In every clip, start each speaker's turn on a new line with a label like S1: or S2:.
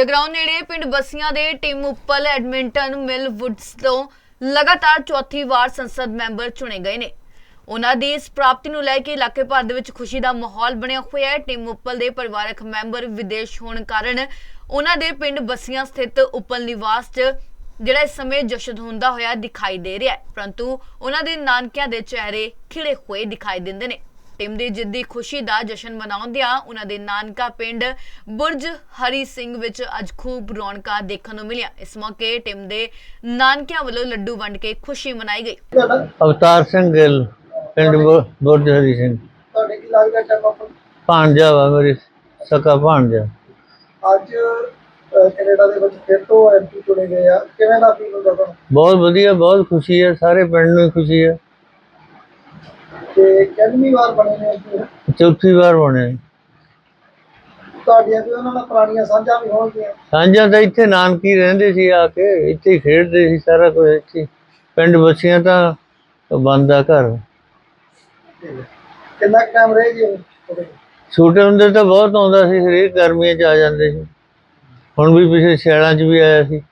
S1: ਜਗਰਾਉਂ ਨੇੜੇ ਪਿੰਡ ਬਸੀਆਂ ਦੇ Tim Uppal Edmonton Mill Woods ਤੋਂ ਲਗਾਤਾਰ ਚੌਥੀ ਵਾਰ ਸੰਸਦ ਮੈਂਬਰ ਚੁਣੇ ਗਏ ਨੇ। ਉਹਨਾਂ ਦੀ ਇਸ ਪ੍ਰਾਪਤੀ ਨੂੰ ਲੈ ਕੇ ਇਲਾਕੇ ਭਰ ਦੇ ਵਿੱਚ ਖੁਸ਼ੀ ਦਾ ਮਾਹੌਲ ਬਣਿਆ ਹੋਇਆ ਹੈ। ਟੀਮ ਉੱਪਲ ਦੇ ਪਰਿਵਾਰਕ ਮੈਂਬਰ ਵਿਦੇਸ਼ ਹੋਣ ਕਾਰਨ ਉਹਨਾਂ ਦੇ ਪਿੰਡ ਬਸੀਆਂ ਸਥਿਤ ਉੱਪਲ ਨਿਵਾਸ 'ਚ ਜਿਹੜਾ ਇਸ ਸਮੇਂ ਜਸ਼ਨ ਹੁੰਦਾ ਹੋਇਆ ਦਿਖਾਈ ਦੇ ਰਿਹਾ ਹੈ। ਪਰੰਤੂ ਉਹਨਾਂ ਦੇ ਨਾਨਕਿਆਂ ਦੇ ਚਿਹਰੇ ਖਿੜੇ ਹੋਏ ਦਿਖਾਈ ਦਿੰਦੇ ਨੇ। ਟੀਮ ਦੀ ਜਿੱਦੀ ਖੁਸ਼ੀ ਦਾ ਜਸ਼ਨ ਮਨਾਉਂਦਿਆਂ ਉਹਨਾਂ ਦੇ ਨਾਨਕਾ ਪਿੰਡ ਬੁਰਜ ਹਰੀ ਸਿੰਘ ਵਿੱਚ ਅੱਜ ਖੂਬ ਰੌਣਕਾਂ ਦੇਖਣ ਨੂੰ ਮਿਲੀਆਂ। ਇਸ ਮੌਕੇ ਟੀਮ ਦੇ ਨਾਨਕਿਆਂ ਵੱਲੋਂ ਲੱਡੂ ਵੰਡ ਕੇ ਖੁਸ਼ੀ ਮਨਾਈ ਗਈ।
S2: ਅਵਤਾਰ ਸਿੰਘ ਗਿੱਲ ਪਿੰਡ ਬੁਰਜ ਹਰੀ ਸਿੰਘ।
S3: ਤੁਹਾਡੇ ਕੀ ਲੱਗਦਾ
S2: ਵਾ ਮੇਰੀ ਸਕਾ
S3: ਅੱਜ ਕੈਨੇਡਾ ਦੇ ਵਿੱਚ ਫਿਰ ਤੋਂ ਐਮਪੀ ਚੁਣੇ ਗਏ ਆ। ਕਿਵੇਂ ਦਾ ਫੀਲ ਹੁੰਦਾ ਤੁਹਾਨੂੰ?
S2: ਬਹੁਤ ਵਧੀਆ ਬਹੁਤ ਖੁਸ਼ੀ ਹੈ ਸਾਰੇ ਪਿੰਡ ਨੂੰ ਖੁਸ਼ੀ ਹੈ।
S3: ਤੇ ਕਿੰਨੀ ਵਾਰ ਬਣੇ ਨੇ MP?
S2: ਚੌਥੀ ਵਾਰ ਬਣੇ
S3: ਤੁਹਾਡੀਆਂ ਵੀ ਉਹਨਾਂ ਨਾਲ ਪੁਰਾਣੀਆਂ ਸਾਂਝਾਂ ਵੀ ਹੋਣਗੀਆਂ।
S2: ਸਾਂਝਾ ਤਾਂ ਇੱਥੇ ਨਾਨਕੀ ਰਹਿੰਦੇ ਸੀ ਆ ਕੇ ਇੱਥੇ ਹੀ ਖੇਡਦੇ ਸੀ ਸਾਰਾ ਕੁਝ ਇੱਥੇ। ਹੀ। ਪਿੰਡ ਬੱਸੀਆਂ ਤਾਂ ਬੰਦ ਘਰ।
S3: ਕਿੰਨਾ ਟਾਈਮ ਰਹੇ ਜੀ ਉਹ? ਤੁਹਾਡੇ?
S2: ਛੋਟੇ ਹੁੰਦੇ ਤਾਂ ਬਹੁਤ ਆਉਂਦਾ ਸੀ ਹਰੇਕ ਗਰਮੀਆਂ 'ਚ ਆ ਜਾਂਦੇ ਸੀ। ਹੁਣ ਵੀ ਪਿਛਲੇ ਸਿਆਲਾਂ 'ਚ ਵੀ ਆਇਆ ਸੀ।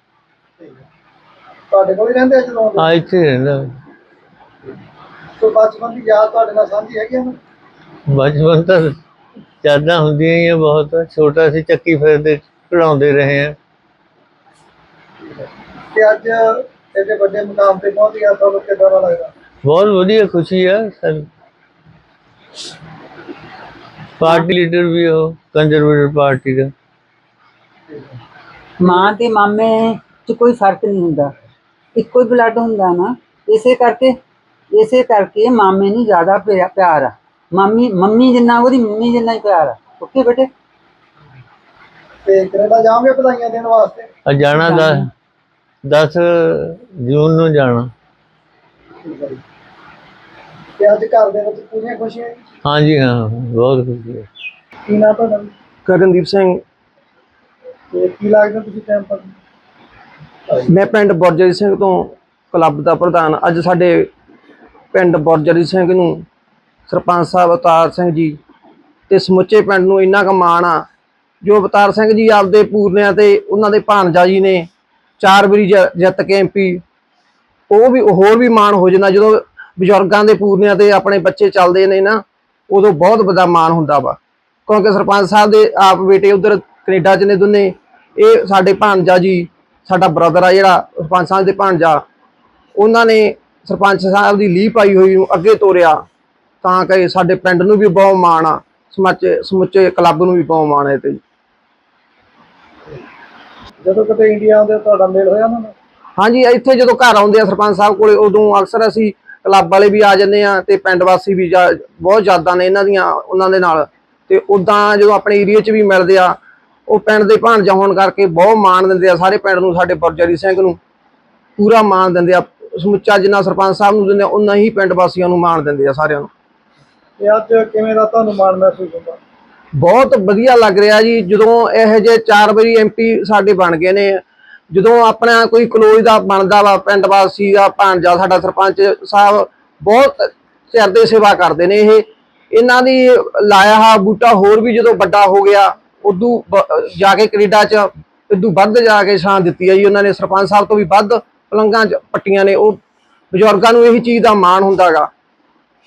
S3: ਤੁਹਾਡੇ ਕੋਲ ਹੀ ਰਹਿੰਦੇ ਆ ਜਦੋਂ
S2: ਆ ਇੱਥੇ ਹੀ ਰਹਿੰਦਾ।
S3: ਕੋਈ ਬਚਪਨ ਦੀ ਯਾਦ ਤੁਹਾਡੇ ਨਾਲ ਸਾਂਝੀ ਹੈਗੀ ਆ
S2: ਬਚਪਨ ਤਾਂ ਯਾਦਾਂ ਹੁੰਦੀਆਂ ਹੀ ਆ ਬਹੁਤ ਛੋਟਾ ਸੀ ਚੱਕੀ ਫਿਰਦੇ ਖਿਡਾਉਂਦੇ ਰਹੇ ਆ
S3: ਤੇ ਅੱਜ ਇਹਦੇ ਵੱਡੇ ਮੁਕਾਮ ਤੇ ਪਹੁੰਚ ਗਿਆ ਤੁਹਾਨੂੰ ਕਿਦਾਂ ਦਾ ਲੱਗਦਾ
S2: ਬਹੁਤ ਵਧੀਆ ਖੁਸ਼ੀ ਆ ਸਰ ਪਾਰਟੀ ਲੀਡਰ ਵੀ ਹੋ ਕੰਜ਼ਰਵੇਟਿਵ ਪਾਰਟੀ ਦਾ
S4: ਮਾਂ ਤੇ ਮਾਮੇ ਚ ਕੋਈ ਫ਼ਰਕ ਨਹੀਂ ਹੁੰਦਾ ਇੱਕੋ ਹੀ ਬਲੱਡ ਹੁੰਦਾ ਨਾ ਇਸੇ ਕਰਕੇ ਇਸੇ ਕਰਕੇ ਮਾਮੇ ਨੂੰ ਜ਼ਿਆਦਾ ਪਿਆ- ਪਿਆਰ ਆ। ਮਾਮੀ ਮੰਮੀ ਜਿੰਨਾ ਉਹਦੀ ਮੰਮੀ ਜਿੰਨਾ ਹੀ ਪਿਆਰ ਆ। ਓਕੇ ਬੇਟੇ?
S3: ਤੇ ਕੈਨੇਡਾ ਜਾਓਗੇ ਵਧਾਈਆਂ ਦੇਣ ਵਾਸਤੇ?
S2: ਆ ਜਾਣਾ ਦਾ 10 ਜੂਨ ਨੂੰ ਜਾਣਾ।
S3: ਤੇ ਅੱਜ ਘਰ ਦੇ ਵਿੱਚ ਪੂਰੀਆਂ ਖੁਸ਼ੀਆਂ ਜੀ।
S2: ਹਾਂਜੀ ਹਾਂ ਬਹੁਤ ਖੁਸ਼ੀ ਹੈ।
S3: ਕੀ ਨਾਂ ਤੁਹਾਡਾ
S5: ਗਗਨਦੀਪ ਸਿੰਘ।
S3: ਤੇ ਕੀ ਲੱਗਦਾ ਤੁਸੀਂ ਟਾਈਮ ਪਰ?
S5: ਮੈਂ ਪਿੰਡ ਬੁਰਜਰੀ ਸਿੰਘ ਤੋਂ ਕਲੱਬ ਦਾ ਪ੍ਰਧਾਨ। ਅੱਜ ਸਾਡੇ ਪਿੰਡ ਬੁਰਜਰੀ ਸਿੰਘ ਨੂੰ, ਸਰਪੰਚ ਸਾਹਿਬ ਅਵਤਾਰ ਸਿੰਘ ਜੀ ਤੇ ਸਮੁੱਚੇ ਪਿੰਡ ਨੂੰ ਇੰਨਾ ਕੁ ਮਾਣ ਆ, ਜੋ ਅਵਤਾਰ ਸਿੰਘ ਜੀ ਆਪਦੇ ਪੂਰਨਿਆਂ ਤੇ ਉਹਨਾਂ ਦੇ ਭਾਣਜਾ ਜੀ ਨੇ, ਚਾਰ ਵਾਰੀ ਜਿ- ਜਿੱਤ ਕੇ ਐਮਪੀ ਉਹ ਵੀ, ਹੋਰ ਵੀ ਮਾਣ ਹੋ ਜਾਂਦਾ, ਜਦੋਂ ਬਜ਼ੁਰਗਾਂ ਦੇ ਪੂਰਨਿਆਂ ਤੇ ਆਪਣੇ ਬੱਚੇ ਚੱਲਦੇ ਨੇ ਨਾ, ਉਦੋਂ ਬਹੁਤ ਵੱਡਾ ਮਾਣ ਹੁੰਦਾ ਵਾ। ਕਿਉਂਕਿ ਸਰਪੰਚ ਸਾਹਿਬ ਦੇ ਆਪ ਬੇਟੇ ਉਧਰ ਕੈਨੇਡਾ ਚ ਨੇ ਦੋਨੇ, ਇਹ ਸਾਡੇ ਭਾਣਜਾ ਜੀ, ਸਾਡਾ ਬ੍ਰਦਰ ਆ ਜਿਹੜਾ ਸਰਪੰਚ ਸਾਹਿਬ ਦੇ ਭਾਣਜਾ, ਉਹਨਾਂ ਨੇ ਸਰਪੰਚ ਸਾਹਿਬ ਦੀ ਲੀਹ ਪਾਈ ਹੋਈ ਨੂੰ ਅੱਗੇ ਤੋਰਿਆ ਤਾਂ ਕਿ ਸਾਡੇ ਪਿੰਡ ਨੂੰ ਵੀ ਬਹੁਤ ਮਾਣ ਆ ਸਮੁੱਚੇ ਸਮੁੱਚੇ ਕਲੱਬ ਨੂੰ ਵੀ ਬਹੁਤ ਮਾਣ ਹੈ ਤੇ
S3: ਜਦੋਂ ਕਦੇ ਇੰਡੀਆ ਆਉਂਦੇ ਤੁਹਾਡਾ ਮੇਲ ਹੋਇਆ ਨਾਲ?
S5: ਹਾਂਜੀ ਇੱਥੇ ਜਦੋਂ ਘਰ ਆਉਂਦੇ ਆ ਸਰਪੰਚ ਸਾਹਿਬ ਕੋਲੇ ਉਦੋਂ ਅਕਸਰ ਅਸੀਂ ਕਲੱਬ ਵਾਲੇ ਵੀ ਆ ਜੰਨੇ ਆ ਤੇ ਪਿੰਡ ਵਾਸੀ ਵੀ ਬਹੁਤ ਯਾਦਾਂ ਨੇ ਇਹਨਾਂ ਦੀਆਂ ਉਹਨਾਂ ਦੇ ਨਾਲ। ਤੇ ਉਦਾਂ ਜਦੋਂ ਆਪਣੇ ਏਰੀਆ 'ਚ ਵੀ ਮਿਲਦੇ ਆ ਉਹ ਪਿੰਡ ਦੇ ਭਾਣਜਾ ਹੋਣ ਕਰਕੇ ਬਹੁਤ ਮਾਣ ਦਿੰਦੇ ਆ ਸਾਰੇ ਪਿੰਡ ਨੂੰ ਸਾਡੇ ਬਰਜਰੀ ਸਿੰਘ ਨੂੰ। ਪੂਰਾ ਮਾਣ ਦਿੰਦੇ ਆ ਸਮੁੱਚਾ ਜਿੰਨਾ ਸਰਪੰਚ ਸਾਹਿਬ ਨੂੰ ਦਿੰਦੇ ਆ ਉਨਾ ਹੀ ਪਿੰਡ ਵਾਸੀਆਂ ਨੂੰ ਮਾਣ ਦਿੰਦੇ ਆ ਸਾਰਿਆਂ ਨੂੰ।
S3: ਤੇ ਅੱਜ ਕਿਵੇਂ ਦਾ ਤੁਹਾਨੂੰ ਮਾਣ ਮਹਿਸੂਸ ਹੁੰਦਾ?
S5: ਬਹੁਤ ਵਧੀਆ ਲੱਗ ਰਿਹਾ ਜੀ ਜਦੋਂ ਇਹੋ ਜਿਹੇ ਚਾਰ ਵਾਰੀ ਐਮਪੀ ਸਾਡੇ ਬਣ ਗਏ ਨੇ ਜਦੋਂ ਆਪਣਾ ਕੋਈ ਕਲੋਜ ਦਾ ਬਣਦਾ ਵਾ ਪਿੰਡ ਵਾਸੀ ਦਾ ਭਾਣਜਾ ਸਾਡਾ ਸਰਪੰਚ ਸਾਹਿਬ ਬਹੁਤ ਚਿਰ ਦੇ ਸੇਵਾ ਕਰਦੇ ਨੇ ਇਹ। ਇਹਨਾਂ ਦੀ ਲਾਇਆ ਹਾ ਬੂਟਾ ਹੋਰ ਵੀ ਜਦੋਂ ਵੱਡਾ ਹੋ ਗਿਆ ਉਦੋਂ ਜਾ ਕੇ ਕੈਨੇਡਾ ਚ ਇਦੋਂ ਵੱਧ ਜਾ ਕੇ ਛਾਂ ਦਿੱਤੀ ਹੈ ਜੀ ਉਹਨਾਂ ਨੇ ਸਰਪੰਚ ਸਾਹਿਬ ਤੋਂ ਵੀ ਵੱਧ ਪਲੰਗਾਂ ਚ ਪੱਟੀਆਂ ਨੇ ਉਹ ਬਜ਼ੁਰਗਾਂ ਨੂੰ ਇਹੀ ਚੀਜ਼ ਦਾ ਮਾਣ ਹੁੰਦਾਗਾ।